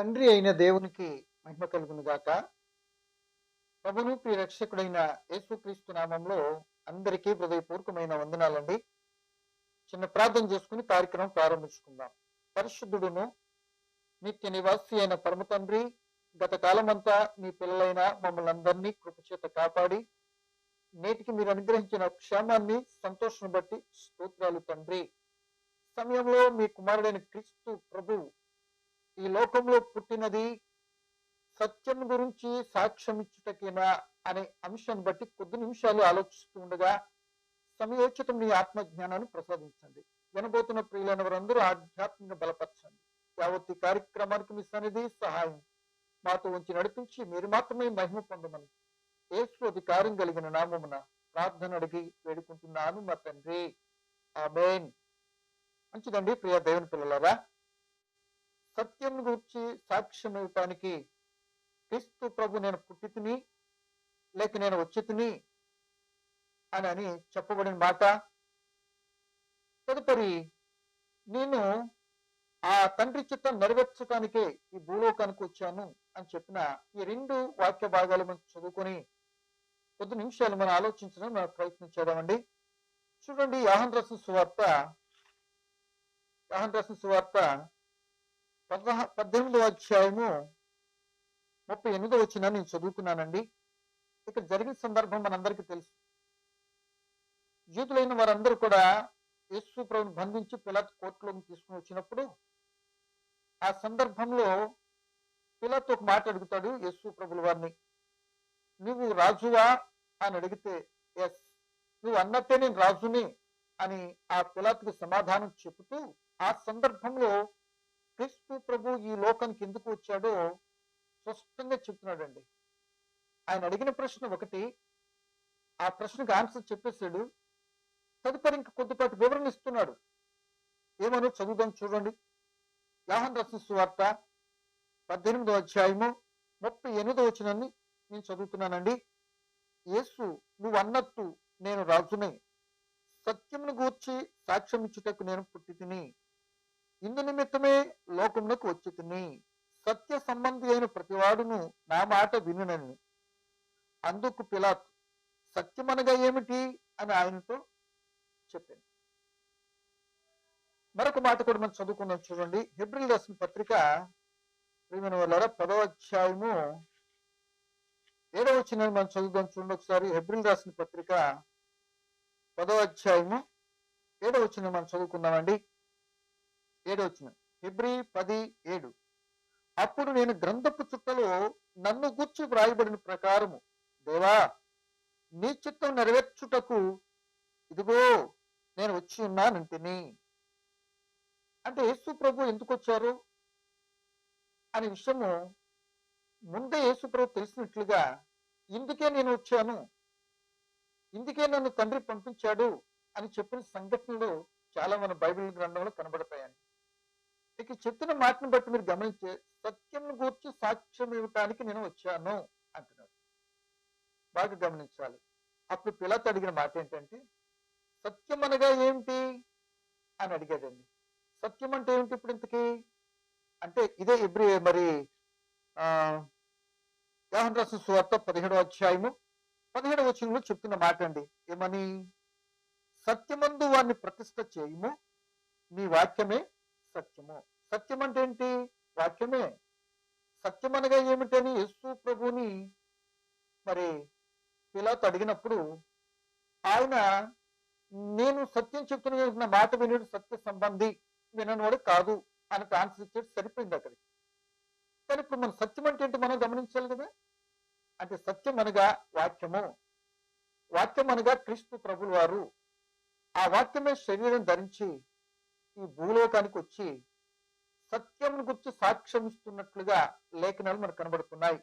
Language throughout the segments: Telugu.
తండ్రి అయిన దేవునికి మహిమ కలుగును గాక. ప్రభును ప్రియ రక్షకుడైన యేసుక్రీస్తు నామంలో అందరికీ హృదయపూర్వకమైన వందనాలండి. చిన్న ప్రార్థన చేసుకుని కార్యక్రమం ప్రారంభించుకుందాం. పరిశుద్ధుడును నిత్య నివాసి అయిన పరమ తండ్రి గత కాలమంతా మీ పిల్లలైన మమ్మల్ని అందరినీ కృపచేత కాపాడి నేటికి మీరు అనుగ్రహించిన క్షేమాన్ని సంతోషం బట్టి స్తోత్రాలు తండ్రి. సమయంలో మీ కుమారుడైన క్రీస్తు ప్రభు ఈ లోకంలో పుట్టినది సత్యం గురించి సాక్ష్యం ఇచ్చుటకేనా అనే అంశాన్ని బట్టి కొద్ది నిమిషాలు ఆలోచిస్తూ ఉండగా సమయోచితం మీ ఆత్మజ్ఞానాన్ని ప్రసాదించండి. వినబోతున్న ప్రియులైన వారందరూ ఆధ్యాత్మిక బలపరచండి. యావత్తి కార్యక్రమానికి మీ సన్నిధి సహాయం. మాతో ఉంచి నడిపించి మీరు మాత్రమే మహిమ పొందమని ఏసు అధికారం కలిగిన నామమున ప్రార్థన అడిగి వేడుకుంటున్నాను మా తండ్రి. ఆమెన్. మంచిదండి ప్రియ దేవుని పిల్లలారా సత్యం గురించి సాక్ష్యం ఇవ్వటానికి క్రీస్తు ప్రభు నేను పుట్టితిని లేక నేను వచ్చితిని అని అని చెప్పబడిన మాట. తదుపరి నేను ఆ తండ్రి చిత్తం నెరవేర్చడానికే ఈ భూలోకానికి వచ్చాను అని చెప్పిన ఈ రెండు వాక్య భాగాలు మనం చదువుకొని కొద్ది నిమిషాలు మనం ఆలోచించడం మనం ప్రయత్నించేదామండి చూడండి యాహన్ రసం సువార్త యాహన్ రసం సువార్త పదహ పద్దెనిమిదవ అధ్యాయము ముప్పై ఎనిమిదో వచ్చిన నేను చదువుకున్నానండి. ఇక్కడ జరిగిన సందర్భం మనందరికీ తెలుసు. యూదులైన వారందరూ కూడా యేసు ప్రభుని బంధించి పిలత్ కోర్టులోకి తీసుకుని వచ్చినప్పుడు ఆ సందర్భంలో పిలత్ ఒక మాట అడుగుతాడు యేసు ప్రభుల వారిని. నువ్వు రాజువా? అని అడిగితే ఎస్ నువ్వు అన్నట్టే నేను రాజుని అని ఆ పిలాత్కి సమాధానం చెబుతూ ఆ సందర్భంలో క్రీస్తు ప్రభు ఈ లోకానికి ఎందుకు వచ్చాడో స్పష్టంగా చెప్తున్నాడండి. ఆయన అడిగిన ప్రశ్న ఒకటి ఆ ప్రశ్నకు ఆన్సర్ చెప్పేశాడు. తదుపరి ఇంకా కొద్దిపాటి వివరణ ఇస్తున్నాడు. ఏమనో? చదువుదాం చూడండి. యాహన్ రసం వార్త పద్దెనిమిదో అధ్యాయము ముప్పై ఎనిమిదో వచ్చినని నేను చదువుతున్నానండి. యేసు నువ్వు అన్నట్టు నేను రాజునే. సత్యమును గూర్చి సాక్ష్యం ఇచ్చుటకు నేను పుట్టి తిని ఇందు నిమిత్తమే లోకమునకు వచ్చితుని సత్య సంబంధి అయిన ప్రతివాడును నా మాట వినునని. అందుకు పిలాత్ సత్యమనగా ఏమిటి? అని ఆయనతో చెప్పింది మరొక మాట కూడా మనం చదువుకుందాం చూడండి. హిబ్రిల్ రాసిన పత్రిక ప్రియమైన వల్ల పదవ అధ్యాయము ఏడవ వచ్చిన మనం చదువుదాం చూడండి ఒకసారి. హెబ్రిల్ రాసిన పత్రిక పదవ అధ్యాయము ఏడవ వచ్చిన మనం చదువుకుందామండి. ఏడు వచ్చిన ఫిబ్రి పది ఏడు. అప్పుడు నేను గ్రంథపు చుట్టలో నన్ను గుర్చి వ్రాయబడిన ప్రకారము దేవా నీ చిత్తం నెరవేర్చుటకు ఇదిగో నేను వచ్చి ఉన్నానంటిని. అంటే యేసు ప్రభు ఎందుకు వచ్చారు? అనే విషయము ముందే యేసు ప్రభు తెలిసినట్లుగా ఇందుకే నేను వచ్చాను. ఇందుకే నన్ను తండ్రి పంపించాడు అని చెప్పిన సంఘటనలు చాలా మన బైబిల్ గ్రంథంలో కనబడతాయండి. ఇక చెప్పిన మాటను బట్టి మీరు గమనించే సత్యం గూర్చి సాక్ష్యం ఇవ్వటానికి నేను వచ్చాను అంటున్నాడు. బాగా గమనించాలి. అప్పుడు పిల్లత అడిగిన మాట ఏంటంటే సత్యం అనగా ఏమిటి? అని అడిగాడండి. సత్యం అంటే ఏమిటి ఇప్పుడు ఇంతకీ? అంటే ఇదే ఎబ్రి మరి ఆ రాసిన సువార్త పదిహేడవ అధ్యాయము పదిహేడవ వచనంలో చెప్తున్న మాట అండి. ఏమని? సత్యమందు వారిని ప్రతిష్ట చేయము నీ వాక్యమే సత్యము. సత్యం అంటే ఏంటి వాక్యమే. సత్యం అనగా ఏమిటని యేసు ప్రభుని మరి పిలాత్ అడిగినప్పుడు ఆయన నేను సత్యం చెప్తున్న మాట వినుడు సత్య సంబంధి విననివాడు కాదు అని ఆన్సర్ ఇచ్చేది సరిపోయింది అక్కడికి. కానీ ఇప్పుడు మన సత్యం అంటే ఏంటి మనం గమనించాలి కదా? అంటే సత్యం అనగా వాక్యము. వాక్యం అనగా క్రీస్తు ప్రభులు వారు ఆ వాక్యమే శరీరం ధరించి ఈ భూలోకానికి వచ్చి సత్యం గుర్చి సాక్ష్యం ఇస్తున్నట్లుగా లేఖనాలు మనకు కనబడుతున్నాయి.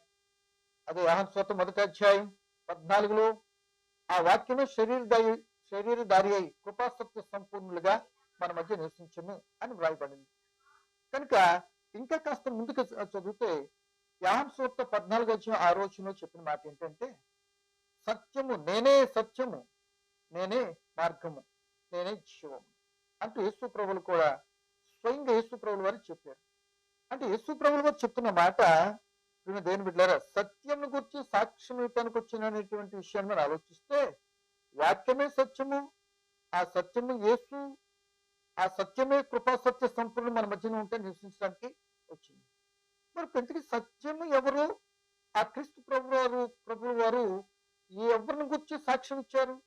అదే యాహన్ స్వత మొదటి అధ్యాయం పద్నాలుగులో ఆ వాక్యమే శరీరదారి శరీరధారి అయి కృపాసత్య సంపూర్ణులుగా మన మధ్య నివసించము అని వ్రాయబడింది. కనుక ఇంకా కాస్త ముందుకు చదివితే యాహన్ సూత్త పద్నాలుగు వచ్చిన ఆ రోజులో చెప్పిన మాట ఏంటంటే సత్యము నేనే సత్యము నేనే మార్గము నేనే జీవము. అంటూ యేసు ప్రభులు కూడా స్వయంగా యేసు ప్రభులు వారు చెప్పారు. అంటే యేసు ప్రభులు గారు చెప్తున్న మాట ప్రియ బిడ్డారా సత్యంను గురించి సాక్ష్యం ఇవ్వటానికి వచ్చినటువంటి విషయాన్ని మనం ఆలోచిస్తే వాక్యమే సత్యము ఆ సత్యము యేసు ఆ సత్యమే కృపా సత్య సంపూర్ణ మన మధ్యన ఉంటే నివసించడానికి వచ్చింది. మరి పెంతకి సత్యము ఎవరు? ఆ క్రీస్తు ప్రభు వారు ప్రభు వారు ఎవరిని గురించి సాక్ష్యం ఇచ్చారు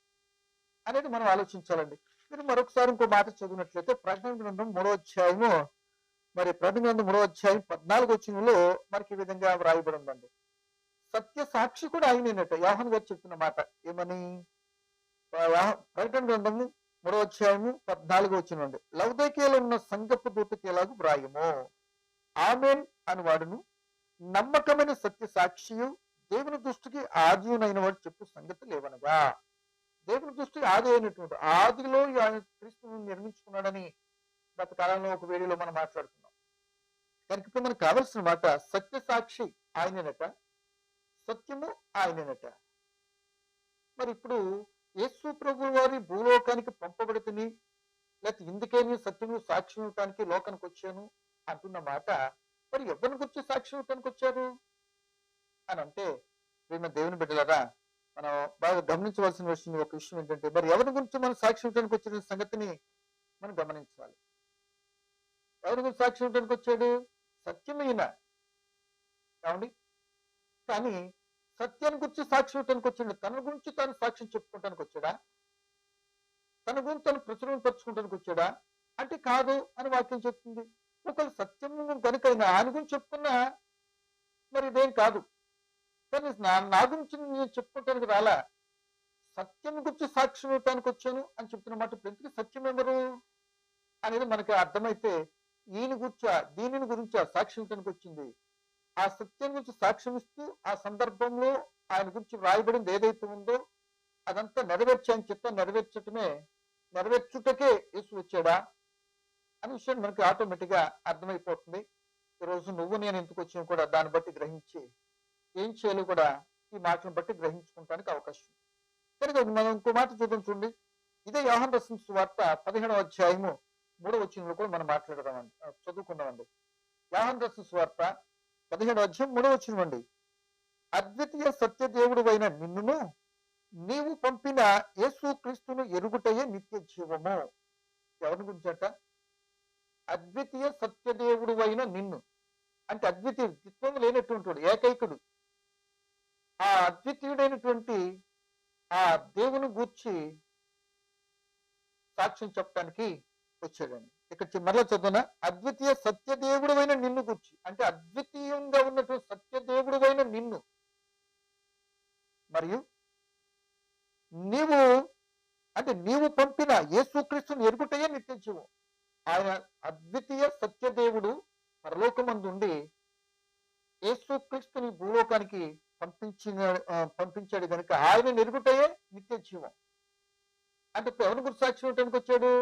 అనేది మనం ఆలోచించాలండి. మీరు మరొకసారి ఇంకో మాట చదివినట్లయితే ప్రజ్ఞ గ్రంథం మూడో అధ్యాయము మరి ప్రజ్ఞ గ్రంథం మూడో అధ్యాయం పద్నాలుగు వచ్చినలో మనకి ఈ విధంగా వ్రాయబడి ఉందండి సత్య సాక్షి కూడా ఆయనట యాహన్ గారు చెప్తున్న మాట ఏమని? ప్రకటన గ్రంథము మూడో అధ్యాయము పద్నాలుగు వచ్చినండి లౌదకేలో ఉన్న సంగపు దూతకి ఎలాగూ వ్రాయము? ఆమెన్ అని వాడును నమ్మకమైన సత్య సాక్షియు దేవుని దృష్టికి ఆదియునైన వాడు చెప్పు సంగతి లేవనగా. దేవుని దృష్టి ఆది అయినటువంటి ఆదిలో ఆయన క్రీస్తుని నిర్మించుకున్నాడని గత కాలంలో ఒక వీడియోలో మనం మాట్లాడుకున్నాం. కనుక ఇప్పుడు మనకు కావలసిన మాట సత్య సాక్షి ఆయననట సత్యము ఆయననట. మరి ఇప్పుడు యేసు ప్రభు వారి భూలోకానికి పంపబడితేని లేకపోతే ఇందుకే నేను సత్యము సాక్షి ఇవ్వటానికి లోకానికి వచ్చాను అంటున్న మాట మరి ఎవరిని గురించి సాక్షి ఇవ్వటానికి వచ్చారు? అని అంటే మేము దేవుని బిడ్డలరా మనం బాగా గమనించవలసిన విషయం ఒక విషయం ఏంటంటే మరి ఎవరి గురించి మనం సాక్షి ఇవ్వడానికి వచ్చిన సంగతిని మనం గమనించాలి. ఎవరి గురించి సాక్షి ఇవ్వడానికి వచ్చాడు? సత్యమైన. ఏమండి? కానీ సత్యాన్ని గురించి సాక్షి ఇవ్వడానికి వచ్చాడు. తన గురించి తాను సాక్ష్యం చెప్పుకోవటానికి వచ్చాడా? తన గురించి తను ప్రచురణపరచుకోవడానికి వచ్చాడా? అంటే కాదు అని వాక్యం చెప్తుంది. ఒకవేళ సత్యం కనుకైనా ఆయన గురించి చెప్పుకున్నా మరి ఇదేం కాదు. కానీ నా నా గురించి నేను చెప్పుకోవటానికి రాలా. సత్యం గురించి సాక్ష్యం ఇవ్వటానికి వచ్చాను అని చెప్తున్న మాట ఇప్పుడు ఎందుకు సత్యం ఎవరు అనేది మనకి అర్థమైతే ఈయన గురించా దీనిని గురించా సాక్ష్యం ఇవ్వటానికి వచ్చింది. ఆ సత్యం గురించి సాక్ష్యం ఇస్తూ ఆ సందర్భంలో ఆయన గురించి వ్రాయబడింది ఏదైతే ఉందో అదంతా నెరవేర్చాయని చెప్తా నెరవేర్చటమే నెరవేర్చుటకే యేసు వచ్చాడా అనే విషయం మనకి ఆటోమేటిక్గా అర్థమైపోతుంది. ఈరోజు నువ్వు నేను ఎందుకు వచ్చినా కూడా దాన్ని బట్టి గ్రహించి ఏం చేయాలో కూడా ఈ మాటను బట్టి గ్రహించుకోవడానికి అవకాశం ఉంది. కనుక మనం ఇంకో మాట చూద్దాం చూడండి. ఇదే యోహన్ రసం వార్త పదిహేడవ అధ్యాయము మూడవ వచనంలో కూడా మనం మాట్లాడదామండి. చదువుకుందామండి. యోహన్ రసం వార్త పదిహేడవ అధ్యాయం మూడవ వచనం అండి. అద్వితీయ సత్యదేవుడు అయిన నిన్నును నీవు పంపిన యేసు క్రీస్తును ఎరుగుటయే నిత్య జీవము. ఎవరి గురించట? అద్వితీయ సత్యదేవుడు అయిన నిన్ను. అంటే అద్వితీయ ద్విత్వం లేనటువంటి ఏకైకుడు. ఆ అద్వితీయుడైనటువంటి ఆ దేవుని గూర్చి సాక్ష్యం చెప్పడానికి వచ్చాడండి. ఇక్కడ మరలా చదువున అద్వితీయ సత్యదేవుడు అయిన నిన్ను గూర్చి అంటే అద్వితీయంగా ఉన్నటువంటి సత్యదేవుడు అయిన నిన్ను. మరియు నీవు అంటే నీవు పంపిన యేసుక్రీస్తుని ఎరుగుటయే నిత్యజీవం ఆయన అద్వితీయ సత్యదేవుడు పరలోకమందుండి యేసుక్రీస్తుని భూలోకానికి పంపించిన పంపించాడు కనుక ఆయన నిరుగుటయే నిత్య జీవం. అంటే ఇప్పుడు ఎవరి గురి సాక్షి ఇవ్వడానికి వచ్చాడు?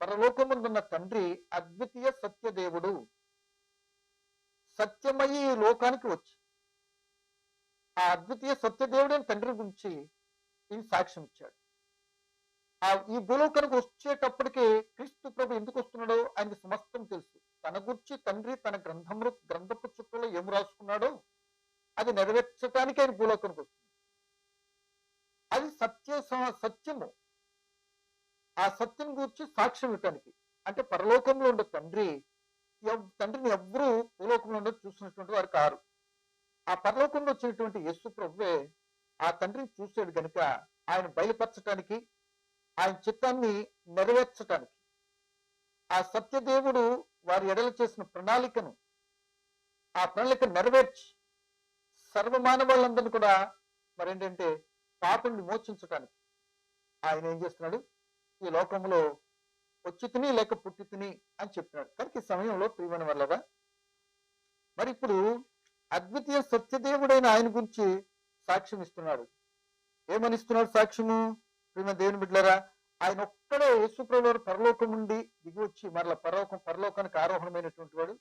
పరలోకముందున్న తండ్రి అద్వితీయ సత్యదేవుడు. సత్యమయ్యి ఈ లోకానికి వచ్చి ఆ అద్వితీయ సత్యదేవుడైన తండ్రి గురించి ఈయన సాక్ష్యం ఇచ్చాడు ఆ ఈ భూలోకానికి వచ్చేటప్పుడు నెరవేర్చడానికి ఆయన భూలోకానికి వస్తుంది అది సత్య సత్యము. ఆ సత్యం గురించి సాక్ష్యం ఇవ్వటానికి. అంటే పరలోకంలో ఉండే తండ్రి తండ్రిని ఎవ్వరూ భూలోకంలో ఉండే చూసినటువంటి వారు కారు. ఆ పరలోకంలో వచ్చినటువంటి యేసు ప్రభువే ఆ తండ్రిని చూసాడు గనుక ఆయన బయలుపరచటానికి ఆయన చిత్తాన్ని నెరవేర్చటానికి. ఆ సత్యదేవుడు వారి ఎడల చేసిన ప్రణాళికను ఆ ప్రణాళిక నెరవేర్చి సర్వమానవాళ్ళందరినీ కూడా మరేంటంటే పాపం విమోచించటానికి ఆయన ఏం చేస్తున్నాడు? ఈ లోకంలో వచ్చి తిని లేక పుట్టి తిని అని చెప్తున్నాడు కనుక ఈ సమయంలో ప్రియమైన వల్లరా మరి ఇప్పుడు అద్వితీయ సత్యదేవుడైన ఆయన గురించి సాక్ష్యం ఇస్తున్నాడు. ఏమని ఇస్తున్నాడు సాక్ష్యము? ప్రియమైన దేవుని బిడ్డలరా ఆయన ఒక్కడే యేసుప్రభు పరలోకం నుండి దిగి వచ్చి మరల పరలోకం పరలోకానికి ఆరోహణమైనటువంటి వాడు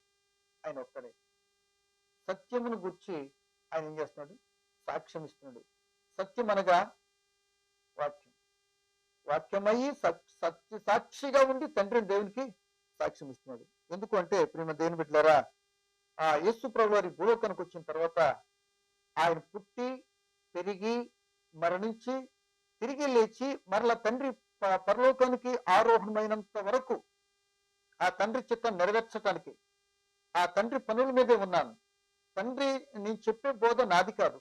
ఆయన ఒక్కడే. సత్యమును గుర్చి ఆయన ఏం చేస్తున్నాడు? సాక్ష్యం ఇస్తున్నాడు. సత్యం అనగా వాక్యం. వాక్యమయ్యి సత్- సత్య సాక్షిగా ఉండి తండ్రిని దేవునికి సాక్ష్యం ఇస్తున్నాడు. ఎందుకు అంటే ప్రేమ దేవుని బిడ్డలారా ఆ యేసు ప్రభు వారి భూలోకానికి వచ్చిన తర్వాత ఆయన పుట్టి పెరిగి మరణించి తిరిగి లేచి మరల తండ్రి ప- పరలోకానికి ఆరోహణమైనంత వరకు ఆ తండ్రి చిత్తం నెరవేర్చడానికి ఆ తండ్రి పనుల మీదే ఉన్నాను. తండ్రి నేను చెప్పే బోధ నాది కాదు.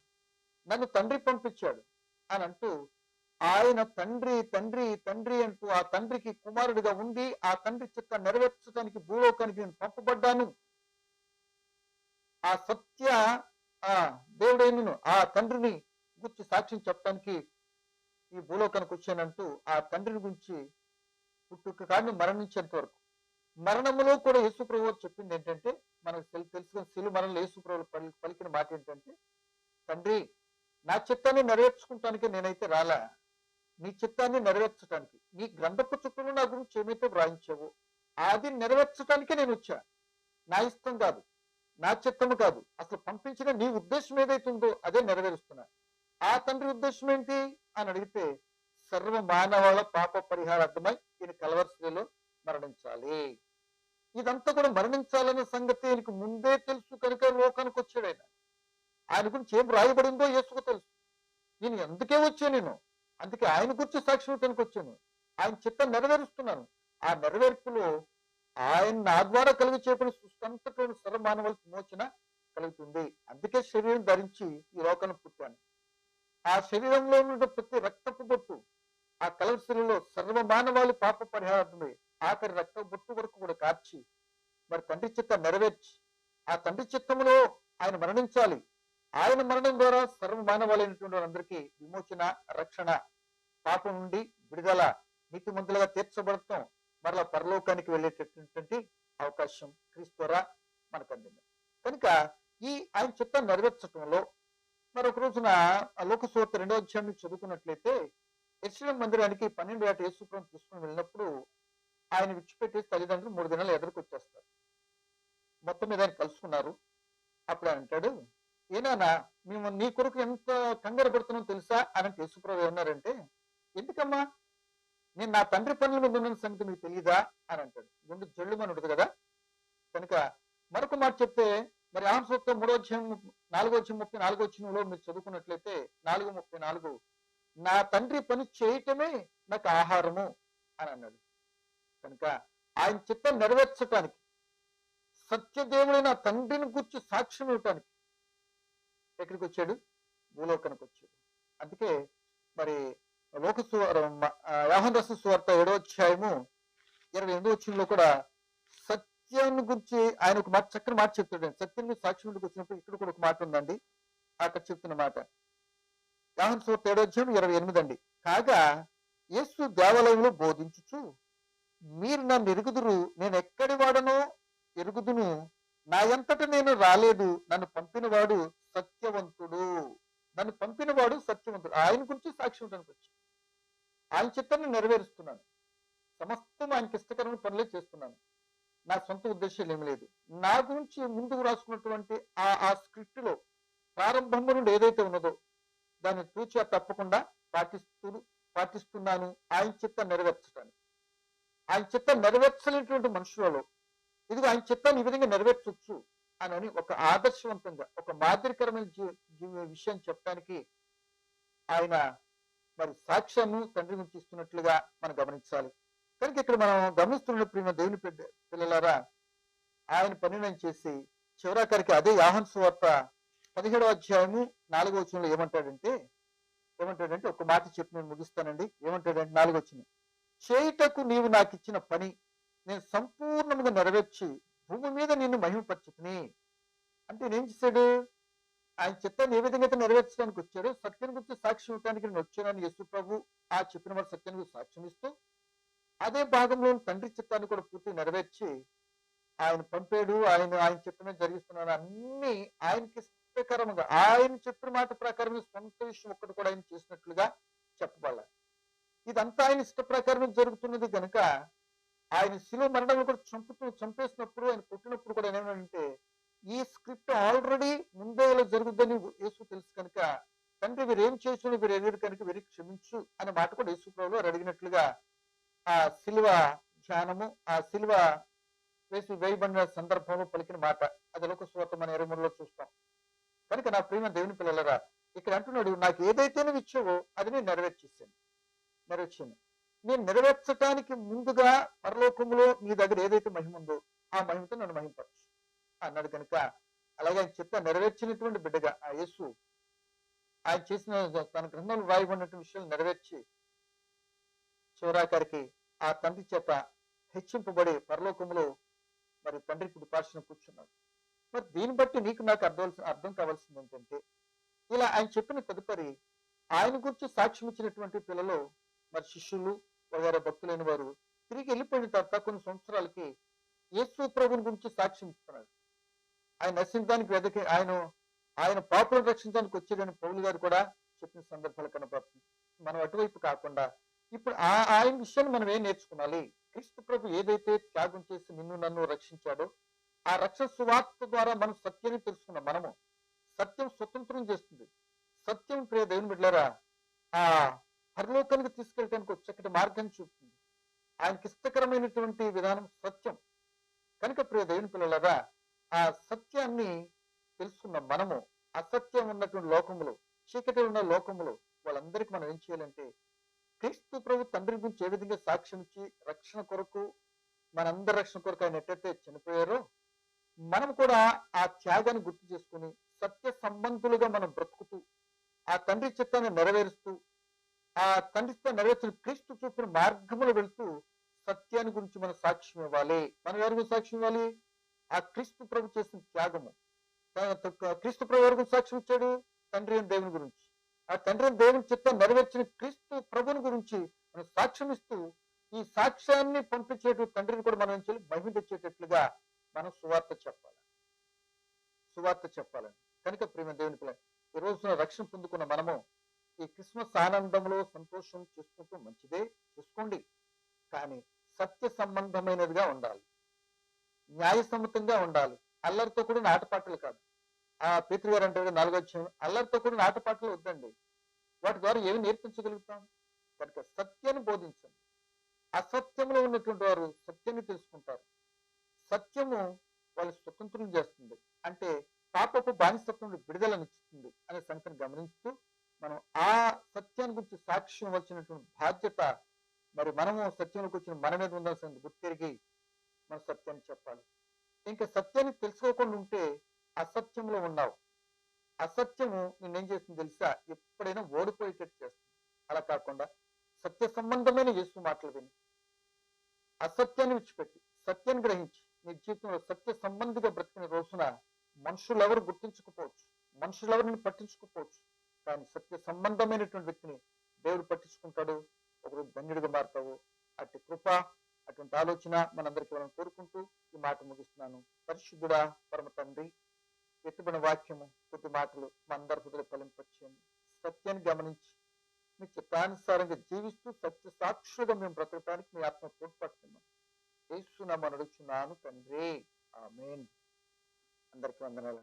నన్ను తండ్రి పంపించాడు అని అంటూ ఆయన తండ్రి తండ్రి తండ్రి అంటూ ఆ తండ్రికి కుమారుడిగా ఉండి ఆ తండ్రి చిత్త నెరవేర్చడానికి భూలోకానికి నేను పంపబడ్డాను. ఆ సత్య ఆ దేవుడైనను ఆ తండ్రిని గురించి సాక్ష్యం చెప్పడానికి ఈ భూలోకానికి వచ్చానంటూ ఆ తండ్రిని గురించి పుట్టుక కాడిని మరణించేంత వరకు మరణములో కూడా యేసుప్రభు చెప్పింది ఏంటంటే మనకు తెలుసుకుని తెలుసుకున్న మరణంలో యేసుప్రభు పలికిన మాట ఏంటంటే తండ్రి నా చిత్తాన్ని నెరవేర్చుకుంటానికి నేనైతే రాలా? నీ చిత్తాన్ని నెరవేర్చడానికి నీ గ్రంథపు చుట్టూ నా గురించి ఏమైతే వ్రాయించావు అది నెరవేర్చడానికే నేను వచ్చా? నా ఇష్టం కాదు నా చిత్తము కాదు అసలు పంపించిన నీ ఉద్దేశం ఏదైతే ఉందో అదే నెరవేరుస్తున్నా. ఆ తండ్రి ఉద్దేశం ఏంటి? అని అడిగితే సర్వ మానవాళ పాప పరిహారార్థమై ఈయన కలవర్శ్రీలో మరణించాలి. ఇదంతా కూడా మరణించాలనే సంగతి ఆయనకు ముందే తెలుసు కనుక లోకానికి వచ్చాడు ఆయన. ఆయన గురించి ఏం రాయబడిందో యేసుకు తెలుసు. నేను ఎందుకే వచ్చాను నేను? అందుకే ఆయన గురించి సాక్షి ఇవ్వడానికి వచ్చాను. ఆయన చిత్తం నెరవేరుస్తున్నాను. ఆ నెరవేర్పులో ఆయన నా ద్వారా కలిగి చేపడి సృష్టంతటోని సర్వమానవుల విమోచన కలుగుతుంది. అందుకే శరీరం ధరించి ఈ లోకాన్ని పుట్టాను. ఆ శరీరంలో ఉన్న ప్రతి రక్తపు బొట్టు ఆ కలవసిలో సర్వ మానవాళి పాప పరిహారమే ఆఖరి రక్త బొట్టు వరకు కూడా కార్చి మరి తండ్రి చిత్తం నెరవేర్చి ఆ తండ్రి చిత్తములో ఆయన మరణించాలి. ఆయన మరణం ద్వారా సర్వ మానవాళైనటువంటి వారందరికీ విమోచన రక్షణ పాపం నుండి విడుదల నీతి నీతిమంతులుగా తీర్చబడటం మరలా పరలోకానికి వెళ్ళేటటువంటి అవకాశం క్రీస్తు ద్వారా మనకు అందింది కనుక ఈ ఆయన చిత్తం నెరవేర్చడంలో మరొక రోజున ఆ రెండో అధ్యాయం చదువుకున్నట్లయితే యశ్వం మందిరానికి పన్నెండు ఏట యేసుప్రం తీసుకుని వెళ్ళినప్పుడు ఆయన విడిచిపెట్టేసి తల్లిదండ్రులు మూడు దినాలు ఎదురుకు వచ్చేస్తారు మొత్తం మీద ఆయన కలుసుకున్నారు. అప్పుడు ఆయన అంటాడు ఏనానా మేము నీ కొరకు ఎంత కంగారు పడుతున్నాం తెలుసా? అని అంటే యేసుప్రభు ఏమన్నారంటే ఎందుకమ్మా? నేను నా తండ్రి పనుల మీద ఉన్న సంగతి మీకు తెలియదా అని అంటాడు. గుండె జల్లుమని ఉంటుంది కదా? కనుక మరొక మాట చెప్తే మరి ఆంసత్వం మూడో అధ్యాయం నాలుగో వచ్చి ముప్పై నాలుగో వచ్చినలో మీరు చదువుకున్నట్లయితే నాలుగు ముప్పై నాలుగు నా తండ్రి పని చేయటమే నాకు ఆహారము అని అన్నాడు. కనుక ఆయన చిత్తం నెరవేర్చటానికి సత్యదేవుడైన తండ్రిని గుర్చి సాక్ష్యం ఇవ్వటానికి ఎక్కడికి వచ్చాడు? భూలోకానికి వచ్చాడు. అందుకే మరి లోక యాహందస్సు సువార్త ఏడో అధ్యాయము ఇరవై ఎనిమిదో వచ్చినలో కూడా సత్యాన్ని గురించి ఆయన ఒక మాట చక్కని మాట చెప్తాడు సత్యం గురించి సాక్ష్యం గురించి వచ్చినప్పుడు ఇక్కడ కూడా ఒక మాట ఉందండి. అక్కడ చెప్తున్న మాట యాహన్ సూర్త ఏడో ఇరవై ఎనిమిది అండి కాగా యేసు దేవాలయంలో బోధించుచు మీరు నన్ను ఎరుగుదురు నేను ఎక్కడి వాడనో ఎరుగుదును నా ఎంతట నేను రాలేదు నన్ను పంపినవాడు సత్యవంతుడు. నన్ను పంపినవాడు సత్యవంతుడు. ఆయన గురించి సాక్ష్యం ఉండడానికి వచ్చి ఆయన చిత్తాన్ని నెరవేరుస్తున్నాను. సమస్తం ఆయనకి ఇష్టకరమైన పనులే చేస్తున్నాను. నా సొంత ఉద్దేశాలు ఏమి లేదు. నా గురించి ముందుకు రాసుకున్నటువంటి ఆ ఆ స్క్రిప్ట్లో ప్రారంభంలో ప్రారంభం నుండి ఏదైతే ఉన్నదో దాన్ని తూచా తప్పకుండా పాటిస్తూ పాటిస్తున్నాను. ఆయన చిత్తం నెరవేర్చడానికి ఆయన చిత్తం నెరవేర్చలేటువంటి మనుషులలో ఇదిగో ఆయన చిత్తాన్ని ఈ విధంగా నెరవేర్చవచ్చు అని ఒక ఆదర్శవంతంగా ఒక మాదిరికరమైన జీవి విషయం చెప్పడానికి ఆయన మరి సాక్ష్యాన్ని తండ్రి నుంచి ఇస్తున్నట్లుగా మనం గమనించాలి. కనుక ఇక్కడ మనం గమనిస్తున్న ప్రియ దేవుని పిల్లలారా ఆయన పనిని చేసి చివరాకరికి అదే యాహన్ సువార్త పదిహేడో అధ్యాయము నాలుగో వచనంలో ఏమంటాడంటే ఏమంటాడంటే ఒక మాట చెప్పి నేను ముగిస్తానండి. ఏమంటాడంటే నాలుగో వచ్చిన చేయుటకు నీవు నాకు ఇచ్చిన పని నేను సంపూర్ణంగా నెరవేర్చి భూమి మీద నిన్ను మహిమపరచుకుని అంటే నేను చేశాడు? ఆయన చిత్తాన్ని ఏ విధంగా అయితే నెరవేర్చడానికి వచ్చాడు సత్యాన్ని గురించి సాక్ష్యం ఇవ్వడానికి నేను వచ్చానని యేసు ప్రభు ఆ చెప్పిన వారు సత్యం గురించి సాక్ష్యం ఇస్తూ అదే భాగంలో తండ్రి చిత్తాన్ని కూడా పూర్తి నెరవేర్చి ఆయన పంపాడు ఆయన ఆయన చెప్పిన జరిగిస్తున్నాడు అన్ని ఆయనకి ప్రకారముగా ఆయన చెప్పిన మాట ప్రకారం సొంత విషయం ఒక్కటి కూడా ఆయన చేసినట్లుగా చెప్పబడాలి. ఇదంతా ఆయన ఇష్ట ప్రకారమే జరుగుతున్నది కనుక ఆయన శిలువ మరణాలు కూడా చంపుతూ చంపేసినప్పుడు ఆయన కొట్టినప్పుడు కూడా ఏమేమంటే ఈ స్క్రిప్ట్ ఆల్రెడీ ముందే ఇలా జరుగుద్దని యేసు తెలుసు కనుక తండ్రి వీరు ఏం చేసిన వీరు ఎన్నడు కనుక వీరికి క్షమించు అనే మాట కూడా యేసు ప్రభులు వారు అడిగినట్లుగా ఆ శిలువ ధ్యానము ఆ శిలువ వేసి వేయబడిన సందర్భంలో పలికిన మాట. అది లోక చూస్తాం. కనుక నా ప్రేమ దేవుని పిల్లలరా ఇక్కడ అంటున్నాడు నాకు ఏదైతే నువ్వు ఇచ్చావో అది నేను నెరవేర్చేసాను నెరవేర్చాను. నేను నెరవేర్చడానికి ముందుగా పరలోకంలో నీ దగ్గర ఏదైతే మహిమ ఉందో ఆ మహిమతో నన్ను మహిమపరచు అన్నాడు కనుక అలాగే ఆయన చెప్తా నెరవేర్చినటువంటి బిడ్డగా ఆ యేసు ఆయన చేసిన తన గ్రంథంలో రాయబడినటువంటి విషయాలు నెరవేర్చి చివరాకారికి ఆ తండ్రి చేత హెచ్చింపబడి పరలోకంలో మరి తండ్రి కుడి పార్శ్వం కూర్చున్నాడు. మరి దీన్ని బట్టి నీకు నాకు అర్థం అర్థం కావాల్సింది ఏంటంటే ఇలా ఆయన చెప్పిన తదుపరి ఆయన గురించి సాక్ష్యం ఇచ్చినటువంటి పిల్లలు మరి శిష్యులు వగైరా భక్తులైన వారు తిరిగి వెళ్ళిపోయిన తర్వాత కొన్ని సంవత్సరాలకి యేసు ప్రభుని గురించి సాక్ష్యం ఇస్తున్నాడు ఆయన నశించడానికి వెదకి ఆయన ఆయన పాపులను రక్షించడానికి వచ్చాడని పౌలు గారు కూడా చెప్పిన సందర్భాలు కనపడుతుంది మనం అటువైపు కాకుండా ఇప్పుడు ఆ ఆయన విషయాన్ని మనం ఏం నేర్చుకోవాలి క్రీస్తు ప్రభు ఏదైతే త్యాగం చేసి నిన్ను నన్ను రక్షించాడో ఆ రక్ష సువార్త ద్వారా మనం సత్యాన్ని తెలుసుకున్నాం మనము. సత్యం స్వతంత్రం చేస్తుంది. సత్యం ప్రియ దేవుని బిడ్డారా ఆ పరలోకానికి తీసుకెళ్ళడానికి ఒక చక్కటి మార్గాన్ని చూపుతుంది. ఆయనకి ఇష్టకరమైనటువంటి విధానం సత్యం. కనుక ప్రియ దేవుని పిల్లలారా ఆ సత్యాన్ని తెలుసుకున్న మనము. అసత్యం ఉన్నటువంటి లోకములు చీకటి ఉన్న లోకములు వాళ్ళందరికీ మనం ఏం చేయాలంటే క్రీస్తు ప్రభు తండ్రి గురించి ఏ విధంగా సాక్ష్యం ఇచ్చి రక్షణ కొరకు మనందరి రక్షణ కొరకు ఆయన ఎట్టయితే చనిపోయారో మనం కూడా ఆ త్యాగాన్ని గుర్తు చేసుకుని సత్య సంబంధులుగా మనం బ్రతుకుతూ ఆ తండ్రి చిత్తాన్ని నెరవేరుస్తూ ఆ తండ్రితో నెరవేర్చిన క్రీస్తు చూపిన మార్గములు వెళుతూ సత్యాన్ని గురించి మనం సాక్ష్యం ఇవ్వాలి. మనం ఎవరి గురించి సాక్ష్యం ఇవ్వాలి? ఆ క్రీస్తు ప్రభు చేసిన త్యాగము. క్రీస్తు ప్రభు ఎవరి గురించి సాక్ష్యం ఇచ్చాడు? తండ్రి అని దేవుని గురించి. ఆ తండ్రి అని దేవుని చిత్తం నెరవేర్చిన క్రీస్తు ప్రభుని గురించి మనం సాక్ష్యం ఇస్తూ ఈ సాక్ష్యాన్ని పంపించేటువంటి తండ్రిని కూడా మనం ఏం మహిమ తెచ్చేటట్లుగా మనం సువార్త చెప్పాలి సువార్త చెప్పాలని కనుక ప్రేమ దేవుని పిల్ల ఈ రోజున రక్షణ పొందుకున్న మనము ఈ క్రిస్మస్ ఆనందంలో సంతోషం చేసుకుంటూ మంచిదే చూసుకోండి. కానీ సత్య సంబంధమైనదిగా ఉండాలి. న్యాయసమ్మతంగా ఉండాలి. అల్లరితో కూడిన ఆటపాటలు కాదు. ఆ పేతృ గారు అంటే నాలుగో అల్లరితో కూడిన ఆటపాటలు వద్దండి. వాటి ద్వారా ఏమి నేర్పించగలుగుతాం? కనుక సత్యాన్ని బోధించండి. అసత్యంలో ఉన్నటువంటి వారు సత్యాన్ని తెలుసుకుంటారు. సత్యము వాళ్ళ స్వతంత్రం చేస్తుంది. అంటే పాపపు బానిసత్వం విడుదలనిస్తుంది అనే సంఖ్యను గమనిస్తూ మనం ఆ సత్యాన్ని గురించి సాక్ష్యం వచ్చినటువంటి బాధ్యత మరి మనము సత్యంలోకి వచ్చిన మన మీద ఉండాల్సింది గుర్తిరిగి మన సత్యాన్ని చెప్పాలి. ఇంకా సత్యాన్ని తెలుసుకోకుండా ఉంటే అసత్యంలో ఉన్నావు. అసత్యము నిన్నేం చేస్తుంది తెలుసా? ఎప్పుడైనా ఓడిపోయేటట్టు చేస్తుంది. అలా కాకుండా సత్య సంబంధమైన యేసు మాటలు విని అసత్యాన్ని విడిచిపెట్టి సత్యాన్ని గ్రహించి నీ జీవితంలో సత్య సంబంధిగా బ్రతికిన రోజున మనుషులెవరు గుర్తించకపోవచ్చు. మనుషులు పట్టించుకోకపోవచ్చు. కానీ సత్య సంబంధమైనటువంటి వ్యక్తిని దేవుడు పట్టించుకుంటాడు. ఒకరు ధన్యుడిగా మారుతావు. అటు కృప అటువంటి ఆలోచన మనందరికీ మనం కోరుకుంటూ ఈ మాట ముగిస్తున్నాను. పరిశుద్ధుడా పరమ తండ్రి ఎత్తుబడిన వాక్యము కొద్ది మాటలు మనందరి హృదయ ఫలింపచ్చేయండి సత్యాన్ని గమనించి మీ చిత్తానుసారంగా జీవిస్తూ సత్య సాక్షులుగా మేము బ్రతకడానికి మీ ఆత్మ తోడ్పడుతున్నాం. ఏసునామని అడుగుచున్నాను తండ్రి. ఆమెన్. అందరికీ వందనాలు.